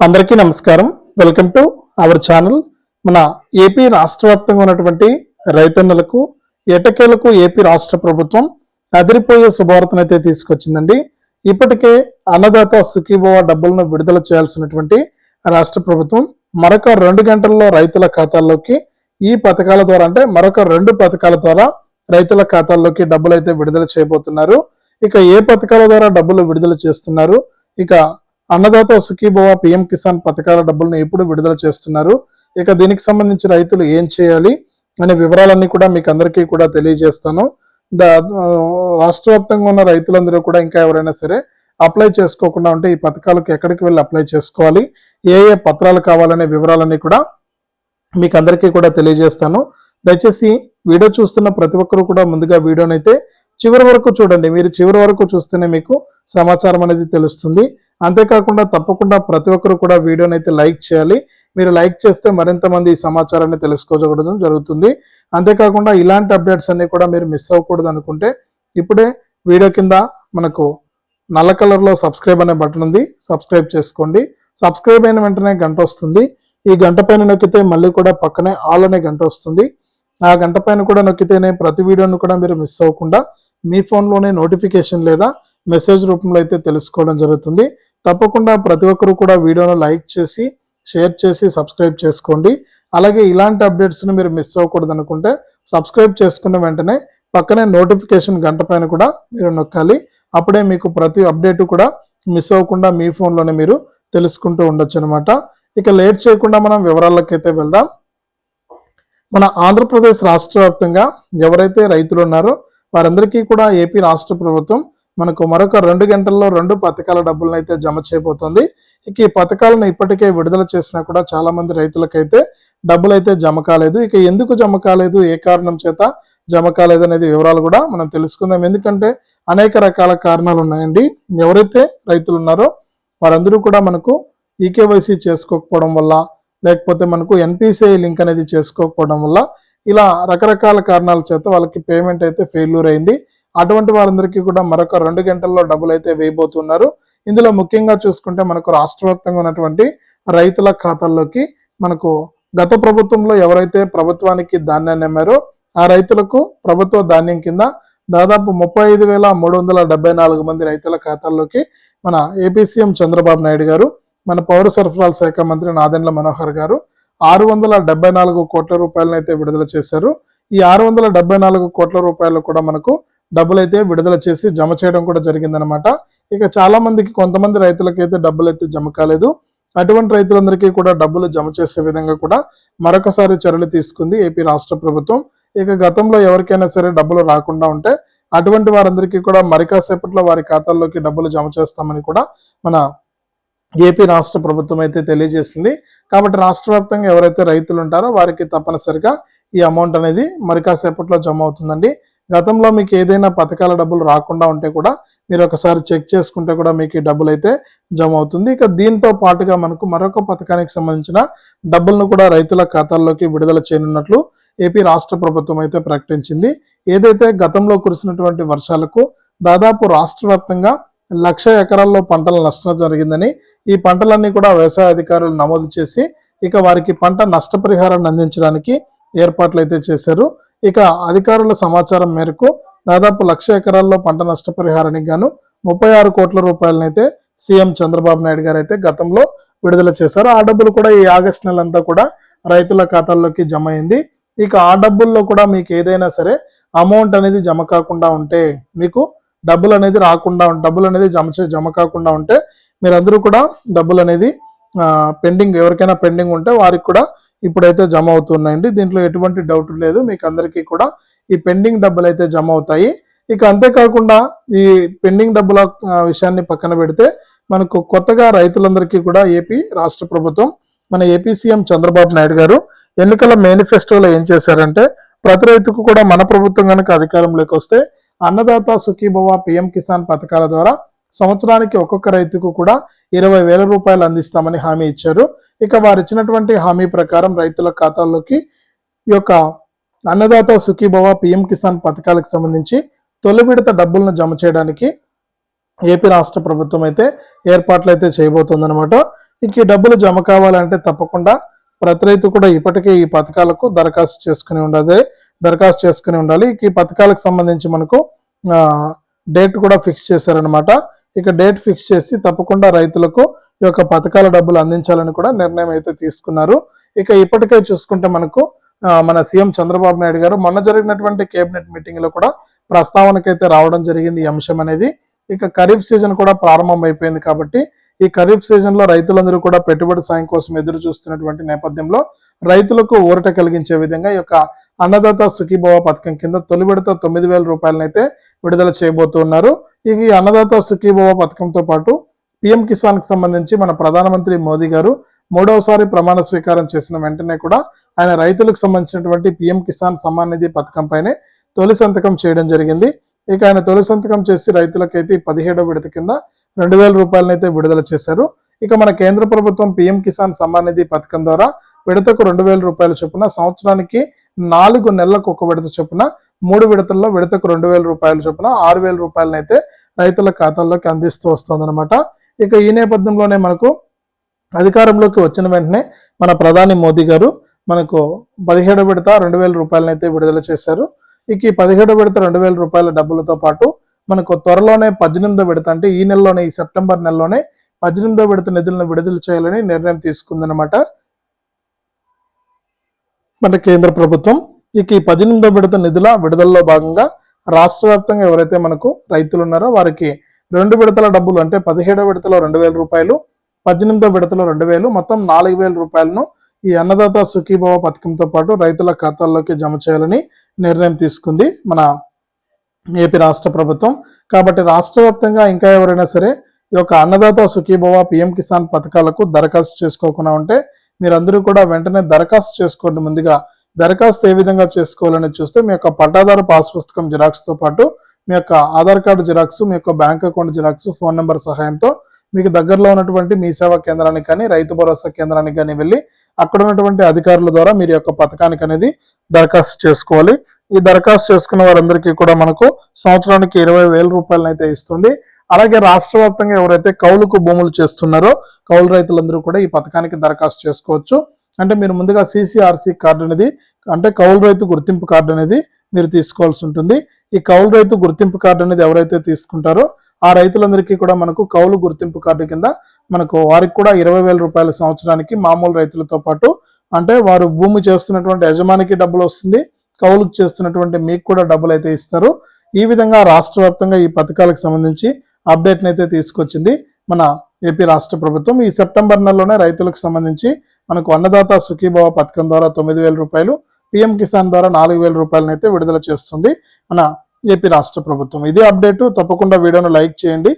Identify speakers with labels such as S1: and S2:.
S1: అందరికీ నమస్కారం. Welcome to our channel మన ఏపీ రాష్ట్ర వ్యాప్తంగా ఉన్నటువంటి రైతన్నలకు ఎటకేలకు ఏపీ రాష్ట్ర ప్రభుత్వం అదిరిపోయే శుభవార్తను అయితే తీసుకొచ్చిందండి. ఇప్పటికే అన్నదాత సుఖీభవ డబ్బులను విడుదల చేయాల్సినటువంటి రాష్ట్ర ప్రభుత్వం మరొక రెండు గంటల్లో రైతుల ఖాతాల్లోకి ఈ పథకాల ద్వారా అంటే మరొక రెండు పథకాల ద్వారా రైతుల ఖాతాల్లోకి డబ్బులు అయితే విడుదల చేయబోతున్నారు. ఇక ఏ పథకాల ద్వారా డబ్బులు విడుదల చేస్తున్నారు? ఇక అన్నదాత సుఖీభవ పిఎం కిసాన్ పథకాల డబ్బులను ఎప్పుడు విడుదల చేస్తున్నారు? ఇక దీనికి సంబంధించి రైతులు ఏం చేయాలి? అనే వివరాలన్నీ కూడా మీకు అందరికీ కూడా తెలియజేస్తాను. దా రాష్ట్ర వ్యాప్తంగా ఉన్న రైతులందరూ కూడా ఇంకా ఎవరైనా సరే అప్లై చేసుకోకుండా ఉంటే ఈ పథకాలకు ఎక్కడికి వెళ్ళి అప్లై చేసుకోవాలి? ఏ ఏ పత్రాలు కావాలనే వివరాలన్నీ కూడా మీకు అందరికీ కూడా తెలియజేస్తాను. దయచేసి వీడియో చూస్తున్న ప్రతి ఒక్కరూ కూడా ముందుగా వీడియోనైతే చివరి వరకు చూడండి మీరు చివరి వరకు చూస్తేనే మీకు సమాచారం అనేది తెలుస్తుంది. అంతేకాకుండా తప్పకుండా ప్రతి ఒక్కరు కూడా వీడియోని అయితే లైక్ చేయాలి. మీరు లైక్ చేస్తే మరింత మంది ఈ సమాచారాన్ని తెలుసుకోగలడం జరుగుతుంది. అంతేకాకుండా ఇలాంటి అప్డేట్స్ అన్ని కూడా మీరు మిస్ అవ్వకూడదు అనుకుంటే ఇప్పుడే వీడియో కింద మనకు నల్ల కలర్లో సబ్స్క్రైబ్ అనే బటన్ ఉంది సబ్స్క్రైబ్ చేసుకోండి. సబ్స్క్రైబ్ అయిన వెంటనే గంట వస్తుంది. ఈ గంట పైన నొక్కితే మళ్ళీ కూడా పక్కనే ఆల్ అనే గంట వస్తుంది. ఆ గంట పైన కూడా నొక్కితేనే ప్రతి వీడియోను కూడా మీరు మిస్ అవ్వకుండా మీ ఫోన్లోనే నోటిఫికేషన్ లేదా మెసేజ్ రూపంలో అయితే తెలుసుకోవడం జరుగుతుంది. తప్పకుండా ప్రతి ఒక్కరు కూడా వీడియోను లైక్ చేసి షేర్ చేసి సబ్స్క్రైబ్ చేసుకోండి. అలాగే ఇలాంటి అప్డేట్స్ని మీరు మిస్ అవ్వకూడదు అనుకుంటే సబ్స్క్రైబ్ చేసుకున్న వెంటనే పక్కనే నోటిఫికేషన్ గంట పైన కూడా మీరు నొక్కాలి. అప్పుడే మీకు ప్రతి అప్డేట్ కూడా మిస్ అవ్వకుండా మీ ఫోన్లోనే మీరు తెలుసుకుంటూ ఉండొచ్చు అనమాట ఇక లేట్ చేయకుండా మనం వివరాల్లోకి అయితే వెళ్దాం. మన ఆంధ్రప్రదేశ్ రాష్ట్ర వ్యాప్తంగా ఎవరైతే రైతులు ఉన్నారో వారందరికీ కూడా ఏపీ రాష్ట్ర ప్రభుత్వం మనకు మరొక రెండు గంటల్లో రెండు పథకాల డబ్బులను అయితే జమ చేయబోతోంది. ఇక ఈ పథకాలను ఇప్పటికే విడుదల చేసినా కూడా చాలా మంది రైతులకైతే డబ్బులు అయితే జమ కాలేదు. ఇక ఎందుకు జమ కాలేదు? ఏ కారణం చేత జమ కాలేదు అనేది వివరాలు కూడా మనం తెలుసుకుందాం. ఎందుకంటే అనేక రకాల కారణాలు ఉన్నాయండి. ఎవరైతే రైతులు ఉన్నారో వారందరూ కూడా మనకు ఈకేవైసీ చేసుకోకపోవడం వల్ల లేకపోతే మనకు ఎన్పిసిఐ లింక్ అనేది చేసుకోకపోవడం వల్ల ఇలా రకరకాల కారణాల చేత వాళ్ళకి పేమెంట్ అయితే ఫెయిల్యూర్ అయింది. అటువంటి వారందరికీ కూడా మరొక రెండు గంటల్లో డబ్బులు అయితే వేయబోతున్నారు. ఇందులో ముఖ్యంగా చూసుకుంటే మనకు రాష్ట్ర వ్యాప్తంగా ఉన్నటువంటి రైతుల ఖాతాల్లోకి మనకు గత ప్రభుత్వంలో ఎవరైతే ప్రభుత్వానికి ధాన్యాన్ని అమ్మారో ఆ రైతులకు ప్రభుత్వ ధాన్యం కింద దాదాపు ముప్పై ఐదు వేల మూడు వందల డెబ్బై నాలుగు మంది రైతుల ఖాతాల్లోకి మన ఏపీ సీఎం చంద్రబాబు నాయుడు గారు మన పౌర సరఫరాల శాఖ మంత్రి నాదెండ్ల మనోహర్ గారు ఆరు వందల డెబ్బై నాలుగు కోట్ల రూపాయలను అయితే విడుదల చేశారు. ఈ ఆరు వందల డెబ్బై నాలుగు కోట్ల రూపాయలు కూడా మనకు డబ్బులు అయితే విడుదల చేసి జమ చేయడం కూడా జరిగిందనమాట ఇక చాలా మందికి కొంతమంది రైతులకైతే డబ్బులు అయితే జమ కాలేదు. అటువంటి రైతులందరికీ కూడా డబ్బులు జమ చేసే విధంగా కూడా మరొకసారి చర్యలు తీసుకుంది ఏపీ రాష్ట్ర ప్రభుత్వం. ఇక గతంలో ఎవరికైనా సరే డబ్బులు రాకుండా ఉంటే అటువంటి వారందరికీ కూడా మరి కాసేపట్లో వారి ఖాతాల్లోకి డబ్బులు జమ చేస్తామని కూడా మన ఏపీ రాష్ట్ర ప్రభుత్వం అయితే తెలియజేసింది. కాబట్టి రాష్ట్ర వ్యాప్తంగా ఎవరైతే రైతులు ఉంటారో వారికి తప్పనిసరిగా ఈ అమౌంట్ అనేది మరి కాసేపట్లో జమ అవుతుందండి. గతంలో మీకు ఏదైనా పథకాల డబ్బులు రాకుండా ఉంటే కూడా మీరు ఒకసారి చెక్ చేసుకుంటే కూడా మీకు ఈ డబ్బులు అయితే జమ అవుతుంది. ఇక దీంతో పాటుగా మనకు మరొక పథకానికి సంబంధించిన డబ్బులను కూడా రైతుల ఖాతాల్లోకి విడుదల చేయనున్నట్లు ఏపీ రాష్ట్ర ప్రభుత్వం అయితే ప్రకటించింది. ఏదైతే గతంలో కురిసినటువంటి వర్షాలకు దాదాపు రాష్ట్ర వ్యాప్తంగా లక్ష ఎకరాల్లో పంటల నష్టం జరిగిందని ఈ పంటలన్నీ కూడా వ్యవసాయ అధికారులు నమోదు చేసి ఇక వారికి పంట నష్టపరిహారాన్ని అందించడానికి ఏర్పాట్లు అయితే చేశారు. ఇక అధికారుల సమాచారం మేరకు దాదాపు లక్ష ఎకరాల్లో పంట నష్టపరిహారానికి గాను ముప్పై ఆరు కోట్ల రూపాయలనైతే సీఎం చంద్రబాబు నాయుడు గారు అయితే గతంలో విడుదల చేశారు. ఆ డబ్బులు కూడా ఈ ఆగస్టు నెలంతా కూడా రైతుల ఖాతాల్లోకి జమ అయింది. ఇక ఆ డబ్బుల్లో కూడా మీకు ఏదైనా సరే అమౌంట్ అనేది జమ కాకుండా ఉంటే మీకు డబ్బులు అనేది రాకుండా డబ్బులు అనేది జమ జమ కాకుండా ఉంటే మీరందరూ కూడా డబ్బులు అనేది పెండింగ్ ఎవరికైనా పెండింగ్ ఉంటే వారికి కూడా ఇప్పుడైతే జమ అవుతున్నాయండి. దీంట్లో ఎటువంటి డౌట్ లేదు. మీకు అందరికీ కూడా ఈ పెండింగ్ డబ్బులు అయితే జమ అవుతాయి. ఇక అంతేకాకుండా ఈ పెండింగ్ డబ్బుల విషయాన్ని పక్కన పెడితే మనకు కొత్తగా రైతులందరికీ కూడా ఏపీ రాష్ట్ర ప్రభుత్వం మన ఏపీ సీఎం చంద్రబాబు నాయుడు గారు ఎన్నికల మేనిఫెస్టోలో ఏం చేశారంటే ప్రతి రైతుకు కూడా మన ప్రభుత్వం కనుక అధికారంలోకి వస్తే అన్నదాత సుఖీభవ పిఎం కిసాన్ పథకాల ద్వారా సంవత్సరానికి ఒక్కొక్క రైతుకు కూడా ఇరవై వేల రూపాయలు అందిస్తామని హామీ ఇచ్చారు. ఇక వారు ఇచ్చినటువంటి హామీ ప్రకారం రైతుల ఖాతాల్లోకి ఈ యొక్క అన్నదాత సుఖీభవ పిఎం కిసాన్ పథకాలకు సంబంధించి తొలి విడత డబ్బులను జమ చేయడానికి ఏపీ రాష్ట్ర ప్రభుత్వం అయితే ఏర్పాట్లు అయితే చేయబోతుందన్నమాట. ఇక ఈ డబ్బులు జమ కావాలంటే తప్పకుండా ప్రతి రైతు కూడా ఇప్పటికే ఈ పథకాలకు దరఖాస్తు చేసుకుని ఉండదే దరఖాస్తు చేసుకుని ఉండాలి. ఈ పథకాలకు సంబంధించి మనకు డేట్ కూడా ఫిక్స్ చేశారనమాట ఇక డేట్ ఫిక్స్ చేసి తప్పకుండా రైతులకు ఈ యొక్క పథకాల డబ్బులు అందించాలని కూడా నిర్ణయం అయితే తీసుకున్నారు. ఇక ఇప్పటికే చూసుకుంటే మనకు మన సీఎం చంద్రబాబు నాయుడు గారు మొన్న జరిగినటువంటి కేబినెట్ మీటింగ్లో కూడా ప్రస్తావనకైతే రావడం జరిగింది ఈ అంశం అనేది. ఇక ఖరీఫ్ సీజన్ కూడా ప్రారంభం అయిపోయింది కాబట్టి ఈ ఖరీఫ్ సీజన్లో రైతులందరూ కూడా పెట్టుబడి సాయం కోసం ఎదురు చూస్తున్నటువంటి నేపథ్యంలో రైతులకు ఊరట కలిగించే విధంగా ఈ యొక్క అన్నదాత సుఖీభవ పథకం కింద తొలి విడత తొమ్మిది వేల రూపాయలనైతే విడుదల చేయబోతున్నారు. ఇక ఈ అన్నదాత సుఖీభవ పథకంతో పాటు పిఎం కిసాన్కి సంబంధించి మన ప్రధానమంత్రి మోదీ గారు మూడవసారి ప్రమాణ స్వీకారం చేసిన వెంటనే కూడా ఆయన రైతులకు సంబంధించినటువంటి పిఎం కిసాన్ సమ్మాన్ నిధి పథకంపైనే తొలి సంతకం చేయడం జరిగింది. ఇక ఆయన తొలి సంతకం చేసి రైతులకైతే పదిహేడవ విడత కింద రెండు వేల రూపాయలనైతే విడుదల చేశారు. ఇక మన కేంద్ర ప్రభుత్వం పిఎం కిసాన్ సమ్మాన్ నిధి పథకం ద్వారా విడతకు రెండు వేల రూపాయల చొప్పున సంవత్సరానికి నాలుగు నెలలకు ఒక విడత చొప్పున మూడు విడతల్లో విడతకు రెండు వేల రూపాయల చొప్పున ఆరు వేల రూపాయలనైతే రైతుల ఖాతాల్లోకి అందిస్తూ వస్తుందన్నమాట. ఇక ఈ నేపథ్యంలోనే మనకు అధికారంలోకి వచ్చిన వెంటనే మన ప్రధాని మోదీ గారు మనకు పదిహేడు విడత రెండు వేల రూపాయలనైతే విడుదల చేశారు. ఇక ఈ పదిహేడు విడత రెండు వేల రూపాయల డబ్బులతో పాటు మనకు త్వరలోనే పద్దెనిమిదో విడత అంటే ఈ నెలలోనే ఈ సెప్టెంబర్ నెలలోనే పద్దెనిమిదో విడత నిధులను విడుదల చేయాలని నిర్ణయం తీసుకుందనమాట మన కేంద్ర ప్రభుత్వం ఇక ఈ పద్దెనిమిదో విడత నిధుల విడుదలలో భాగంగా రాష్ట్ర వ్యాప్తంగా ఎవరైతే మనకు రైతులు ఉన్నారో వారికి రెండు విడతల డబ్బులు అంటే పదిహేడో విడతలో రెండు వేల రూపాయలు పద్దెనిమిదో విడతలో రెండు వేలు మొత్తం నాలుగు వేల రూపాయలను ఈ అన్నదాత సుఖీభవ పథకంతో పాటు రైతుల ఖాతాల్లోకి జమ చేయాలని నిర్ణయం తీసుకుంది మన ఏపీ రాష్ట్ర ప్రభుత్వం. కాబట్టి రాష్ట్ర వ్యాప్తంగా ఇంకా ఎవరైనా సరే ఈ యొక్క అన్నదాత సుఖీభవ పిఎం కిసాన్ పథకాలకు దరఖాస్తు చేసుకోకుండా ఉంటే మీరందరూ కూడా వెంటనే దరఖాస్తు చేసుకోండి ముందుగా. దరఖాస్తు ఏ విధంగా చేసుకోవాలని చూస్తే మీ యొక్క పట్టాదారు పాస్ పుస్తకం జిరాక్స్తో పాటు మీ యొక్క ఆధార్ కార్డు జిరాక్స్ మీ యొక్క bank account xerox phone number సహాయంతో మీకు దగ్గరలో ఉన్నటువంటి మీ సేవా కేంద్రానికి కానీ రైతు భరోసా కేంద్రానికి కానీ వెళ్ళి అక్కడ ఉన్నటువంటి అధికారుల ద్వారా మీరు యొక్క పథకానికి అనేది దరఖాస్తు చేసుకోవాలి. ఈ దరఖాస్తు చేసుకున్న వారందరికీ కూడా మనకు సంవత్సరానికి ఇరవై వేల రూపాయలను అయితే ఇస్తుంది. అలాగే రాష్ట్ర వ్యాప్తంగా ఎవరైతే కౌలుకు భూములు చేస్తున్నారో కౌలు రైతులందరూ కూడా ఈ పథకానికి దరఖాస్తు చేసుకోవచ్చు. అంటే మీరు ముందుగా సిసిఆర్సి కార్డు అనేది అంటే కౌలు రైతు గుర్తింపు కార్డు అనేది మీరు తీసుకోవాల్సి ఉంటుంది. ఈ కౌలు రైతు గుర్తింపు కార్డు అనేది ఎవరైతే తీసుకుంటారో ఆ రైతులందరికీ కూడా మనకు కౌలు గుర్తింపు కార్డు కింద మనకు వారికి కూడా ఇరవై వేల రూపాయల సంవత్సరానికి మామూలు రైతులతో పాటు అంటే వారు భూమి చేస్తున్నటువంటి యజమానికి డబ్బులు వస్తుంది. కౌలుకు చేస్తున్నటువంటి మీకు కూడా డబ్బులు అయితే ఇస్తారు. ఈ విధంగా రాష్ట్ర వ్యాప్తంగా ఈ పథకాలకు సంబంధించి అప్డేట్ని అయితే తీసుకొచ్చింది మన ఏపీ రాష్ట్ర ప్రభుత్వం. ఈ సెప్టెంబర్ నెలలోనే రైతులకు సంబంధించి మనకు అన్నదాత సుఖీభవ పథకం ద్వారా తొమ్మిది వేల రూపాయలు పిఎం కిసాన్ ద్వారా నాలుగు వేల రూపాయలను అయితే విడుదల చేస్తుంది మన ఏపీ రాష్ట్ర ప్రభుత్వం. ఇదే అప్డేట్ తప్పకుండా వీడియోను లైక్ చేయండి.